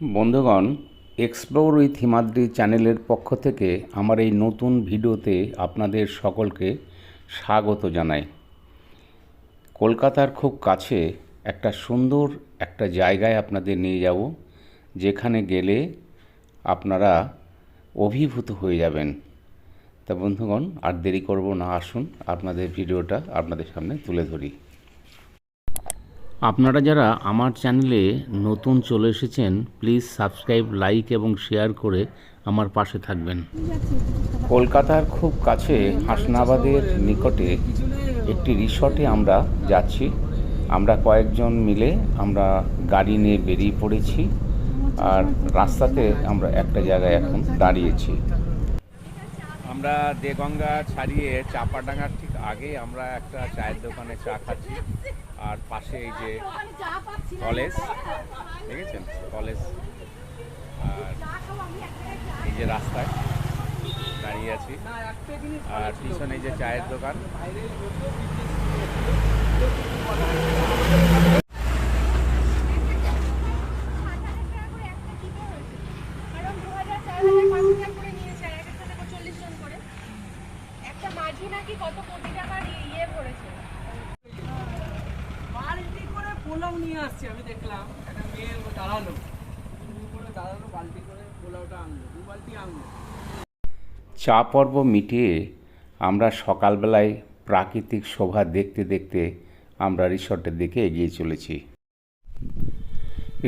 বন্ধুগণ explore with Himadri চ্যানেলের পক্ষ থেকে আমার এই নতুন ভিডিওতে আপনাদের সকলকে স্বাগত জানাই। কলকাতার খুব কাছে একটা সুন্দর একটা জায়গায় আপনাদের নিয়ে যাব, যেখানে গেলে আপনারা অভিভূত হয়ে যাবেন। তা বন্ধুগণ, আর দেরি করব না, আসুন আপনাদের ভিডিওটা আপনাদের সামনে তুলে ধরি। আপনারা যারা আমার চ্যানেলে নতুন চলে এসেছেন প্লিজ সাবস্ক্রাইব লাইক এবং শেয়ার করে আমার পাশে থাকবেন। কলকাতার খুব কাছে হাসনাবাদের নিকটে একটি রিসর্টে আমরা যাচ্ছি। আমরা কয়েকজন মিলে আমরা গাড়ি নিয়ে বেরিয়ে পড়েছি আর রাস্তাতে আমরা একটা জায়গায় এখন দাঁড়িয়েছি। আমরা দেগঙ্গা ছাড়িয়ে চাপাডাঙ্গার ঠিক আগে আমরা একটা চায়ের দোকানে চা খাচ্ছি। আর পাশে এই যে কলেজ দেখেছেন? কলেজ। আর এই যে রাস্তায় দাঁড়িয়ে আছি। আর পিছনে এই যে চায়ের দোকান কারণ দু হাজার চার হাজার পাঁচ হাজার করে নিয়েছে আর এক একসাথে করে চল্লিশ জন করে একটা মাঝি নাকি কত কোটি টাকার ইয়ে ভরেছে বালতি করে পোলাও নিয়ে আসছে আমি দেখলাম একটা মেয়ে ও দাঁড়াল তুমি করে দাঁড়াল বালতি করে পোলাওটা আনলো দু বালতি আনলো চা পর্ব মিটিয়ে আমরা সকালবেলায় প্রাকৃতিক শোভা দেখতে দেখতে আমরা রিসর্টের দিকে এগিয়ে চলেছি।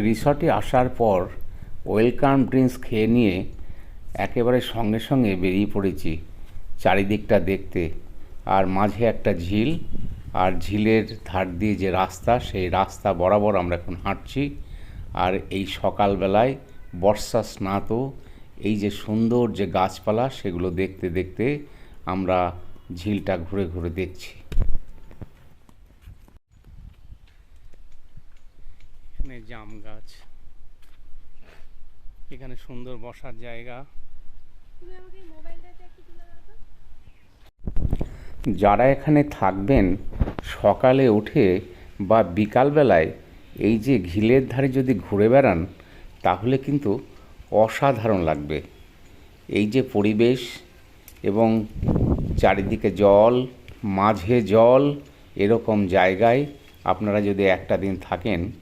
রিসর্টে আসার পর ওয়েলকাম ড্রিঙ্কস খেয়ে নিয়ে একেবারে সঙ্গে সঙ্গে বেরিয়ে পড়েছি চারিদিকটা দেখতে। আর মাঝে একটা ঝিল, আর ঝিলের ধার দিয়ে যে রাস্তা, সেই রাস্তা বরাবর আমরা এখন হাঁটছি। আর এই সকালবেলায় বর্ষা স্নাত এই যে সুন্দর যে গাছপালা সেগুলো দেখতে দেখতে আমরা ঝিলটা ঘুরে ঘুরে দেখছি। এখানে জাম গাছ। এখানে সুন্দর বসার জায়গা। যারা এখানে থাকবেন সকালে উঠে বা বিকালবেলায় এই যে ঘিলের ধারে যদি ঘুরে বেড়ান তাহলে কিন্তু অসাধারণ লাগবে। এই যে পরিবেশ এবং চারিদিকে জল, মাঝে জল, এরকম জায়গায় আপনারা যদি একটা দিন থাকেন,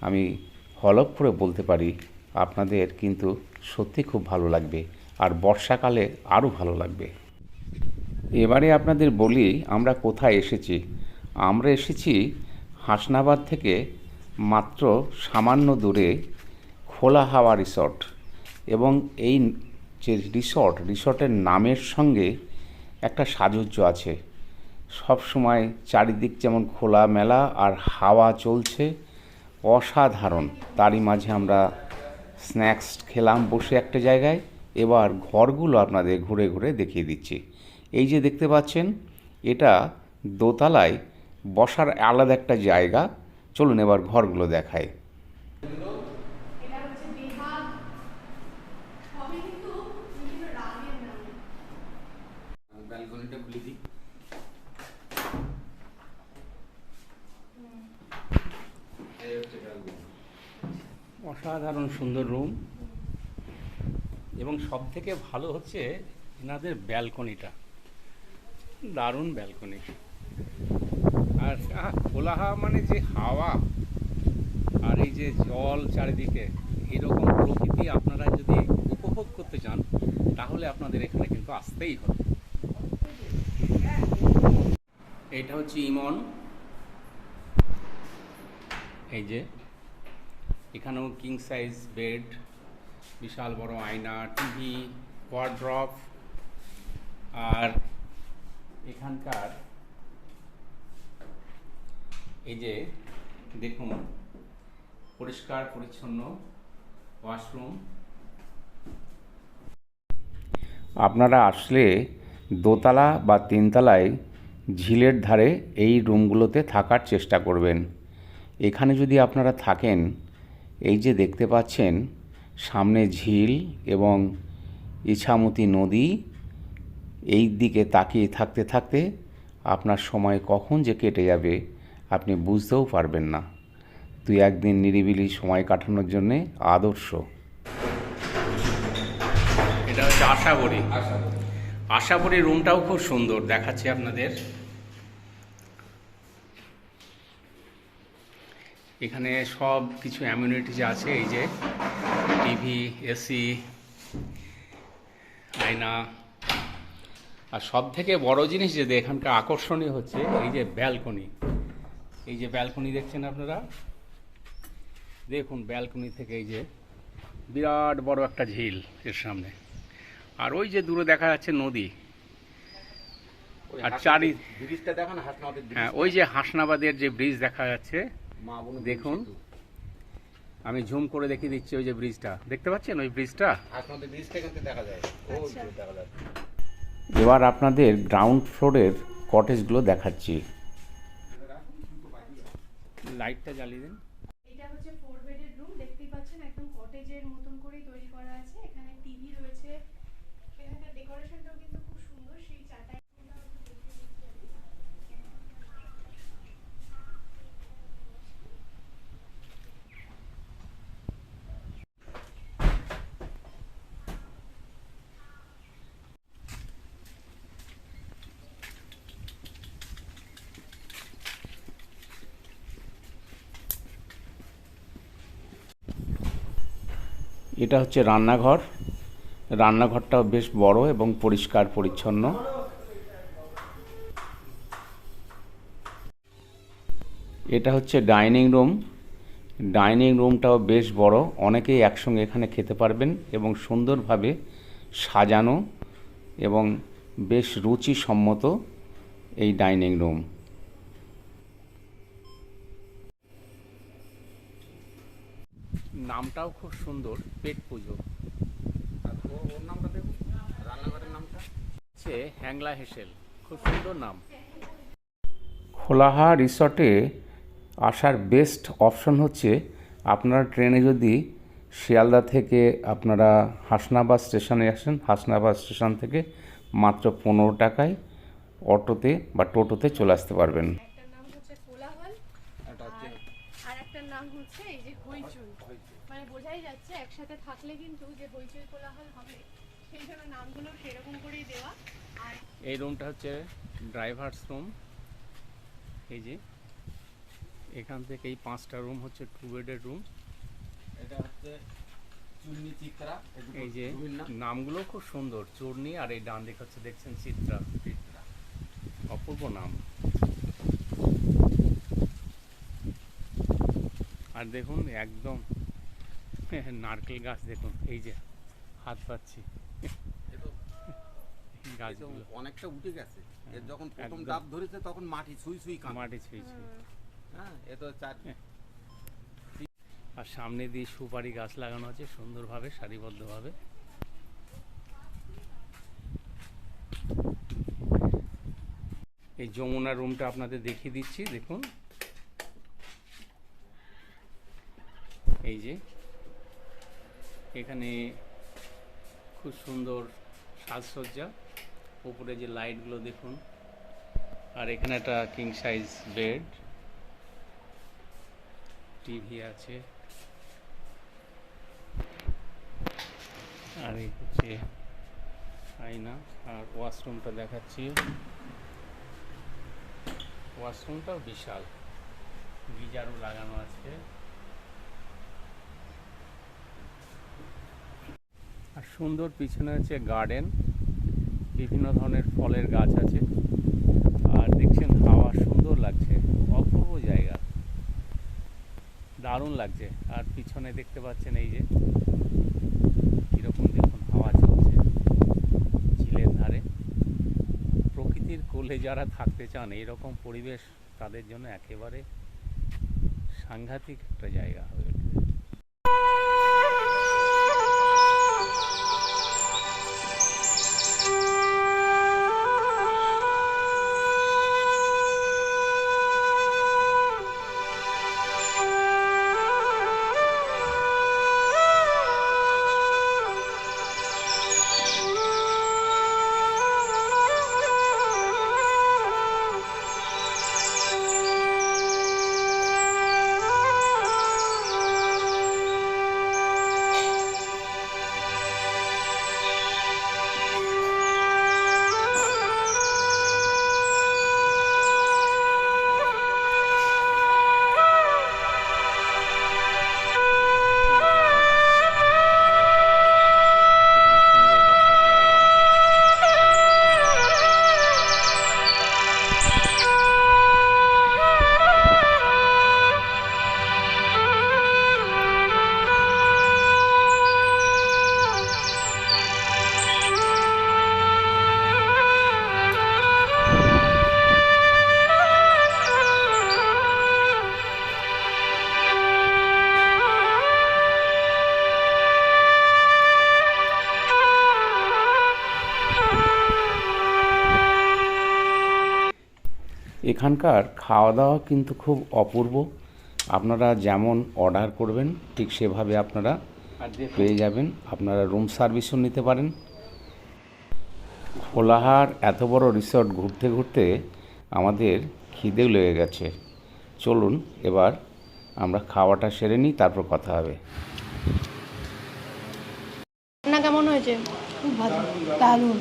আমি হলপ করে বলতে পারি, আপনাদের কিন্তু সত্যি খুব ভালো লাগবে আর বর্ষাকালে আরও ভালো লাগবে। এবারে আপনাদের বলি, আমরা কোথায় এসেছি? আমরা এসেছি হাসনাবাদ থেকে মাত্র সামান্য দূরে খোলা হাওয়া রিসর্ট এবং এই যে রিসর্ট, রিসর্টের নামের সঙ্গে একটা সাজুজ্য আছে। সব সময় চারিদিক যেমন খোলা মেলা আর হাওয়া চলছে, অসাধারণ। তারই মাঝে আমরা স্ন্যাক্স খেলাম বসে একটা জায়গায়। এবার ঘরগুলো আপনাদের ঘুরে ঘুরে দেখিয়ে দিচ্ছি। এই যে দেখতে পাচ্ছেন, এটা দোতলায় বসার আলাদা একটা জায়গা। চলুন এবার ঘরগুলো দেখায় এটা হচ্ছে বেহাগ সবই কিন্তু বিভিন্ন রাগের নামে ব্যালকনিটা খুলে দিই অসাধারণ সুন্দর রুম। এবং সব থেকে ভালো হচ্ছে এনাদের ব্যালকনিটা। দারুণ ব্যালকনি। আর খোলা হাওয়া মানে যে হাওয়া আর এই যে জল চারিদিকে, এরকম প্রকৃতি আপনারা যদি উপভোগ করতে চান, তাহলে আপনাদের এখানে কিন্তু আসতেই হবে। এটা হচ্ছে ইমন। এই যে এখানেও কিং সাইজ বেড বিশাল বড় আয়না টিভি ওয়ার্ড্রপ আর এখানকার এই যে দেখুন, পরিষ্কার, পরিচ্ছন্ন ওয়াশরুম আপনারা আসলে দোতলা বা তিনতলায় ঝিলের ধারে এই রুমগুলোতে থাকার চেষ্টা করবেন। এখানে যদি আপনারা থাকেন এই যে দেখতে পাচ্ছেন, সামনে ঝিল এবং ইছামতি নদী, এই দিকে তাকিয়ে থাকতে থাকতে আপনার সময় কখন যে কেটে যাবে আপনি বুঝতেও পারবেন না। তুই একদিন নিরিবিলি সময় কাটানোর জন্যে আদর্শ। এটা হচ্ছে আশাবরী। আশাবরী। রুমটাও খুব সুন্দর দেখাচ্ছি আপনাদের। এখানে সব কিছু অ্যামিউনিটিজ আছে এই যে টিভি এসি আয়না আর সব থেকে বড় জিনিস যেটা এখানকার আকর্ষণীয় হচ্ছে এই যে ব্যালকনি এই যে ব্যালকনি দেখছেন আপনারা? দেখুন ব্যালকনি থেকে এই যে বিরাট বড় একটা ঝিল এর সামনে। আর ওই যে দূরে দেখা যাচ্ছে নদী। আর চারি ব্রিজটা দেখো না হাসনাবাদের হ্যাঁ ওই যে হাসনাবাদের যে ব্রিজ দেখা যাচ্ছে দেখুন। আমি ঝুম করে দেখিয়ে দিচ্ছি ওই যে ব্রিজটা। দেখতে পাচ্ছেন ওই ব্রিজটা? আচ্ছা। এবার আপনাদের গ্রাউন্ড ফ্লোরের কটেজগুলো দেখাচ্ছি। লাইটটা জ্বালিয়ে দিন। এটা হচ্ছে ফোর বেডের রুম দেখতেই পাচ্ছেন একদম কটেজের মতন করেই তৈরি করা আছে এখানে টিভি রয়েছে এখানকার ডেকোরেশনটাও কিন্তু খুব সুন্দর সেই চাটাই এটা হচ্ছে রান্নাঘর। রান্নাঘরটাও বেশ বড় এবং পরিষ্কার, পরিচ্ছন্ন। এটা হচ্ছে ডাইনিং রুম। ডাইনিং রুমটাও বেশ বড়। অনেকেই একসঙ্গে এখানে খেতে পারবেন এবং সুন্দরভাবে সাজানো এবং বেশ রুচিসম্মত এই ডাইনিং রুম। নামটাও খুব সুন্দর, পেট পুজো। নামটা। হচ্ছে হ্যাংলা হেসেল, খুব সুন্দর নাম। খোলাহা রিসর্টে আসার বেস্ট অপশন হচ্ছে আপনারা ট্রেনে যদি শিয়ালদা থেকে আপনারা হাসনাবাদ স্টেশনে আসেন, হাসনাবাদ স্টেশন থেকে মাত্র পনেরো টাকায় অটোতে বা টোটোতে চলে আসতে পারবেন একটার নাম হচ্ছে কোলাহল এটা হচ্ছে আর আর একটার নাম হচ্ছে এই যে হইচই মানে বোঝাই যাচ্ছে একসাথে থাকলে কিন্তু যে হইচই কোলাহল হবে সেই জন্য নামগুলো সেরকম করেই দেওয়া। আর এই রুমটা হচ্ছে ড্রাইভার্স রুম। এই যে এখান থেকে এই পাঁচটা রুম হচ্ছে টু বেডের রুম এটা হচ্ছে চুন্নি চিত্রা এই যে নামগুলো খুব সুন্দর চূর্ণি আর এই ডান দিকে হচ্ছে দেখছেন চিত্রা। চিত্রা। অপূর্ব নাম। আর দেখুন একদম নারকেল গাছ দেখুন এই যে হাত পাচ্ছি। গাছগুলো। অনেকটা উঠে গেছে। এর যখন প্রথম একদম। ডাব ধরেছে তখন মাটি ছুঁই ছুঁই মাটি ছুঁয়েছে হ্যাঁ এ তো চার আর সামনে দিয়ে সুপারি গাছ লাগানো আছে সুন্দরভাবে সারিবদ্ধভাবে। এই যমুনা রুমটা আপনাদের দেখিয়ে দিচ্ছি দেখুন। এই যে এখানে খুব সুন্দর সাজসজ্জা। উপরে যে লাইটগুলো দেখুন। আর এখানে একটা কিং সাইজ বেড টিভি আছে। আর এই হচ্ছে আয়না। আর ওয়াশরুমটা দেখাচ্ছি। ওয়াশরুমটাও বিশাল। গিজারও লাগানো আছে। আর সুন্দর পিছনে আছে গার্ডেন বিভিন্ন ধরনের ফলের গাছ আছে। আর দেখছেন হাওয়া সুন্দর লাগছে, অপূর্ব জায়গা। দারুণ লাগছে। আর পিছনে দেখতে পাচ্ছেন এই যে, কীরকম দেখুন হাওয়া চলছে। ঝিলের ধারে। প্রকৃতির কোলে যারা থাকতে চান, এইরকম পরিবেশ তাদের জন্য একেবারে সাংঘাতিক একটা জায়গা হয়ে এখানকার খাওয়া দাওয়া কিন্তু খুব অপূর্ব। আপনারা যেমন অর্ডার করবেন ঠিক সেভাবে আপনারা পেয়ে যাবেন। আপনারা রুম সার্ভিসও নিতে পারেন। কোলাহার এত বড় রিসর্ট ঘুরতে ঘুরতে আমাদের খিদেও লেগে গেছে। চলুন এবার আমরা খাওয়াটা সেরে নিই তারপর কথা হবে। রান্না কেমন হয়েছে? খুব ভালো। দারুণ।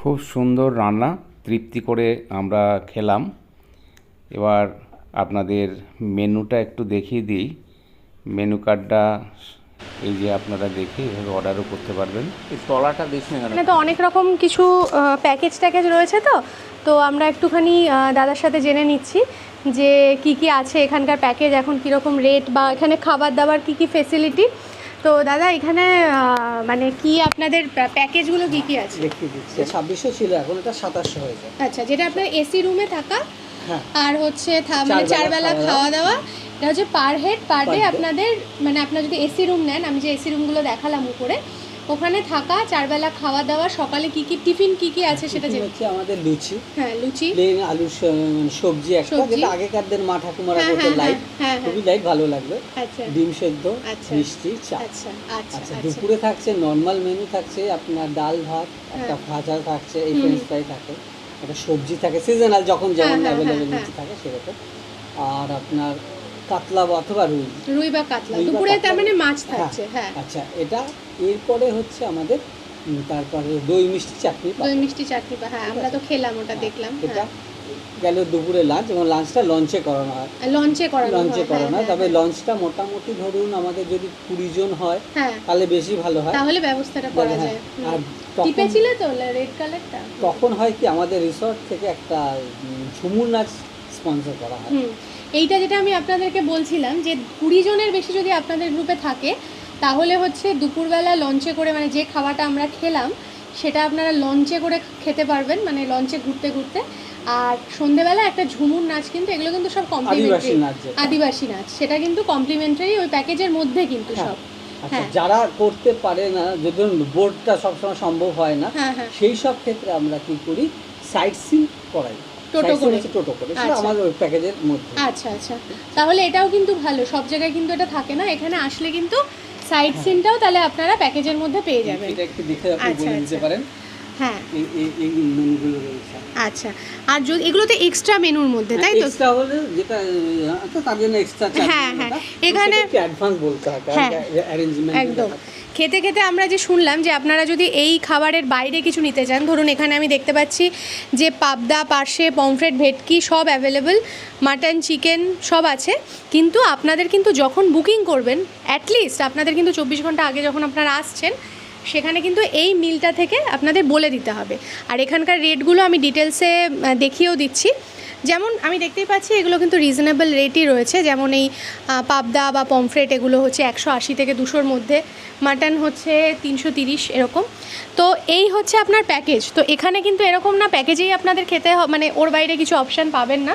খুব সুন্দর রান্না, তৃপ্তি করে আমরা খেলাম। এবার আপনাদের মেনুটা একটু দেখিয়ে দিই। মেনু কার্ডটা এই যে আপনারা দেখে এভাবে অর্ডারও করতে পারবেন। এই তলাটা দিস না কেন এখানে তো অনেক রকম কিছু প্যাকেজ ট্যাকেজ রয়েছে তো। তো আমরা একটুখানি দাদার সাথে জেনে নিচ্ছি যে কি কি আছে এখানকার প্যাকেজ এখন কীরকম রেট বা এখানে খাবার দাবার কি কি ফেসিলিটি তো দাদা এখানে মানে কি আপনাদের প্যাকেজগুলো কি কি আছে? দেখিয়ে দিচ্ছি। ছাব্বিশশো ছিল এখন এটা সাতাশশো হয়ে যায়। আচ্ছা যেটা আপনার এসি রুমে থাকা হ্যাঁ। আর হচ্ছে মানে চারবেলা খাওয়া দাওয়া। এটা হচ্ছে পার হেড পার ডে আপনাদের মানে আপনার যদি এসি রুম নেন আমি যে এসি রুমগুলো দেখালাম উপরে ওখানে থাকা চারবেলা খাওয়া দাওয়া সকালে কি কি টিফিন কি কি আছে সেটা জেনে হচ্ছে আমাদের লুচি। হ্যাঁ লুচি। প্লেন আলু মানে সবজি একটা। যেটা আগেকারদের মা ঠাকুমারা করতে হ্যাঁ, লাইট হ্যাঁ, হ্যাঁ, খুবই লাইট ভালো লাগবে। আচ্ছা। ডিম সেদ্ধ আচ্ছা। মিষ্টি চা। আচ্ছা আচ্ছা আচ্ছা দুপুরে থাকছে নর্মাল মেনু থাকছে আপনার ডাল ভাত একটা ভাজা থাকছে এই ফ্রেঞ্চ ফ্রাই থাকে একটা সবজি থাকে সিজনাল যখন যেমন অ্যাভেলেবেল থাকে সেরকম। আর আপনার কাতলা বা অথবা রুই? রুই বা কাতলা দুপুরে তার মানে মাছ হ্যাঁ, থাকছে হ্যাঁ। আচ্ছা এটা এরপরে হচ্ছে আমাদের তারপরে দই মিষ্টি চাটনি দই মিষ্টি চাটনি হ্যাঁ আমরা তো খেলাম ওটা দেখলাম এটা হ্যাঁ। গেল দুপুরে লাঞ্চ এবং লাঞ্চটা লঞ্চে করানো হয়। লঞ্চে করানো লঞ্চে হয়, করানো হয়। হ্যাঁ, তবে হ্যাঁ, লঞ্চটা মোটামুটি ধরুন আমাদের যদি কুড়ি জন হয় হ্যাঁ। তাহলে বেশি ভালো হয়। তাহলে ব্যবস্থাটা করা হ্যাঁ, যায়। আর তখন- টিপে ছিল তো রেড কালারটা তখন হয় কি আমাদের রিসর্ট থেকে একটা ঝুমুর নাচ স্পন্সর করা হয়। এইটা যেটা আমি আপনাদেরকে বলছিলাম যে কুড়ি জনের বেশি যদি আপনাদের গ্রুপে থাকে তাহলে হচ্ছে দুপুরবেলা লঞ্চে করে মানে যে খাওয়াটা আমরা খেলাম সেটা আপনারা লঞ্চে করে খেতে পারবেন মানে লঞ্চে ঘুরতে ঘুরতে। আর সন্ধেবেলা একটা ঝুমুর নাচ কিন্তু এগুলো কিন্তু সব কমপ্লিমেন্টারি নাচ আদিবাসী নাচ সেটা কিন্তু কমপ্লিমেন্টারি ওই প্যাকেজের মধ্যে কিন্তু হ্যাঁ। সব। আচ্ছা হ্যাঁ। যারা করতে পারে না যদি বোর্ডটা সবসময় সম্ভব হয় না হ্যাঁ হ্যাঁ। সেই সব ক্ষেত্রে আমরা কি করি? সাইট সিন করাই। টোটো করে। টোটো করে আচ্ছা। আমাদের ওই প্যাকেজের মধ্যে আচ্ছা আচ্ছা তাহলে এটাও কিন্তু ভালো সব জায়গায় কিন্তু এটা থাকে না এখানে আসলে কিন্তু সাইড সিনটাও তাহলে আপনারা প্যাকেজের মধ্যে পেয়ে যাবেন এটা একটু দেখে আপনি আচ্ছা, বলে দিতে আচ্ছা। পারেন হ্যাঁ। এই এই- এই মেনুগুলো রয়েছে। আচ্ছা। আর যদি এগুলো তো এক্সট্রা মেনুর মধ্যে তাই তো? এক্সট্রা হলে যেটা আহ, তার জন্য এক্সট্রা চার্জ হ্যাঁ, হ্যাঁ। এখানে- অ্যাডভান্স বলতে হয় হ্যাঁ। অ্যারেঞ্জমেন্ট একদম। খেতে খেতে আমরা যে শুনলাম যে আপনারা যদি এই খাবারের বাইরে কিছু নিতে চান ধরুন এখানে আমি দেখতে পাচ্ছি যে পাবদা পার্শে পমফ্রেট ভেটকি সব অ্যাভেলেবেল মাটন চিকেন সব আছে। কিন্তু আপনাদের কিন্তু যখন বুকিং করবেন অ্যাটলিস্ট আপনাদের কিন্তু চব্বিশ ঘণ্টা আগে যখন আপনারা আসছেন সেখানে কিন্তু এই মিলটা থেকে আপনাদের বলে দিতে হবে। আর এখানকার রেটগুলো আমি ডিটেলসে দেখিয়েও দিচ্ছি। যেমন আমি দেখতেই পাচ্ছি এগুলো কিন্তু রিজনেবল রেটই রয়েছে। যেমন এই পাবদা বা পমফ্রেট এগুলো হচ্ছে একশো আশি থেকে দুশোর মধ্যে। মাটন হচ্ছে তিনশো তিরিশ এরকম। তো এই হচ্ছে আপনার প্যাকেজ তো এখানে কিন্তু এরকম না প্যাকেজেই আপনাদের খেতে মানে ওর বাইরে কিছু অপশান পাবেন না।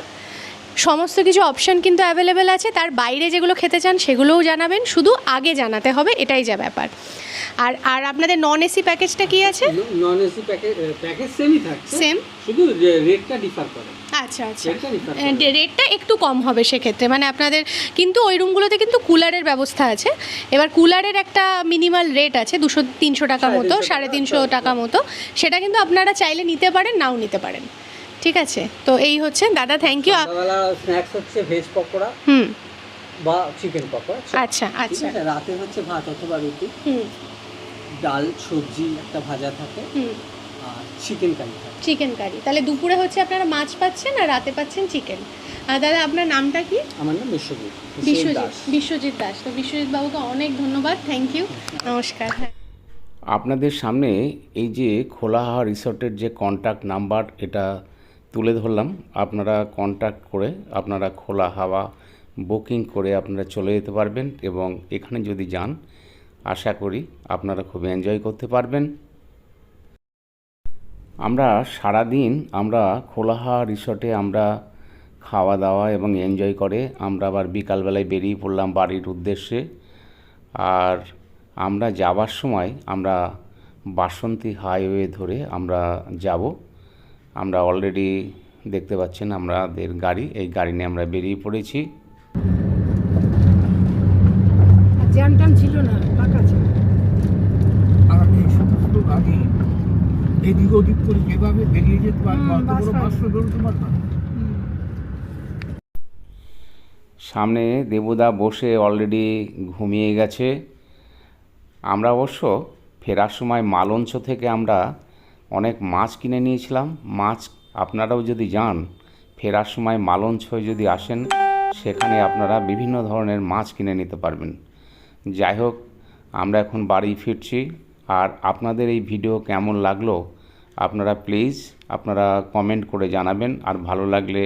সমস্ত কিছু অপশান কিন্তু অ্যাভেলেবেল আছে। তার বাইরে যেগুলো খেতে চান সেগুলোও জানাবেন। শুধু আগে জানাতে হবে, এটাই যা ব্যাপার। আর আর আপনাদের নন এসি প্যাকেজটা কি আছে? নন এসি প্যাকেজ প্যাকেজ সেমই থাকছে। সেম শুধু রেটটা ডিফার করে। আচ্ছা আচ্ছা। রেটটা একটু কম হবে সেক্ষেত্রে। মানে আপনাদের কিন্তু ওই রুমগুলোতে কিন্তু কুলারের ব্যবস্থা আছে। এবার কুলারের একটা মিনিমাল রেট আছে দুশো তিনশো টাকা মতো সাড়ে তিনশো টাকা মতো। সেটা কিন্তু আপনারা চাইলে নিতে পারেন নাও নিতে পারেন। ঠিক আছে? তো এই হচ্ছে। দাদা থ্যাংক ইউ স্ন্যাক্স হচ্ছে ভেজ পকোড়া হুম। বা চিকেন পকোড়া। আচ্ছা আচ্ছা। রাতে হচ্ছে ভাত অথবা রুটি। হুম। ডাল সবজি একটা ভাজা থাকে। হুম। আর চিকেন কারি থাকে। চিকেন কারি তাহলে দুপুরে হচ্ছে আপনারা মাছ পাচ্ছেন আর রাতে পাচ্ছেন চিকেন আর দাদা আপনার নামটা কি? আমার নাম বিশ্বজিৎ। বিশ্বজিৎ। বিশ্বজিৎ দাস। তো বিশ্বজিৎ বাবুকে অনেক ধন্যবাদ। থ্যাংক ইউ নমস্কার। হ্যাঁ। আপনাদের সামনে এই যে খোলা হাওয়া রিসর্টের যে কন্ট্যাক্ট নাম্বার এটা তুলে ধরলাম। আপনারা কন্ট্যাক্ট করে আপনারা খোলা হাওয়া বুকিং করে আপনারা চলে যেতে পারবেন এবং এখানে যদি যান আশা করি আপনারা খুব এনজয় করতে পারবেন। আমরা সারাদিন আমরা খোলাহা রিসর্টে আমরা খাওয়া দাওয়া এবং এনজয় করে, আমরা আবার বিকালবেলায় বেরিয়ে পড়লাম বাড়ির উদ্দেশ্যে। আর আমরা যাবার সময় আমরা বাসন্তী হাইওয়ে ধরে আমরা যাব। আমরা অলরেডি দেখতে পাচ্ছেন আমাদের গাড়ি, এই গাড়ি নিয়ে আমরা বেরিয়ে পড়েছি আর জ্যাম ট্যাম ছিল না ফাঁকা ছিল। আর আমি এই সমস্ত গাড়ি এদিক ওদিক করে যেভাবে বেরিয়ে যেতে পারব অত বড় বাস তো বেরোতে পারতাম সামনে দেবুদা বসে অলরেডি ঘুমিয়ে গেছে। আমরা অবশ্য ফেরার সময় মালঞ্চ থেকে আমরা অনেক মাছ কিনে নিয়েছিলাম। মাছ আপনারাও যদি যান ফেরার সময় মালঞ্চ হয়ে যদি আসেন সেখানে আপনারা বিভিন্ন ধরনের মাছ কিনে নিতে পারবেন। যাই হোক, আমরা এখন বাড়ি ফিরছি। আর আপনাদের এই ভিডিও কেমন লাগল আপনারা প্লিজ আপনারা কমেন্ট করে জানাবেন। আর ভালো লাগলে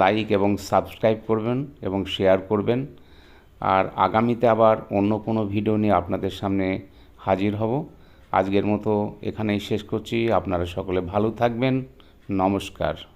লাইক এবং সাবস্ক্রাইব করবেন এবং শেয়ার করবেন। আর আগামীতে আবার অন্য কোনো ভিডিও নিয়ে আপনাদের সামনে হাজির হব। আজকের মতো এখানেই শেষ করছি। আপনারা সকলে ভালো থাকবেন। নমস্কার।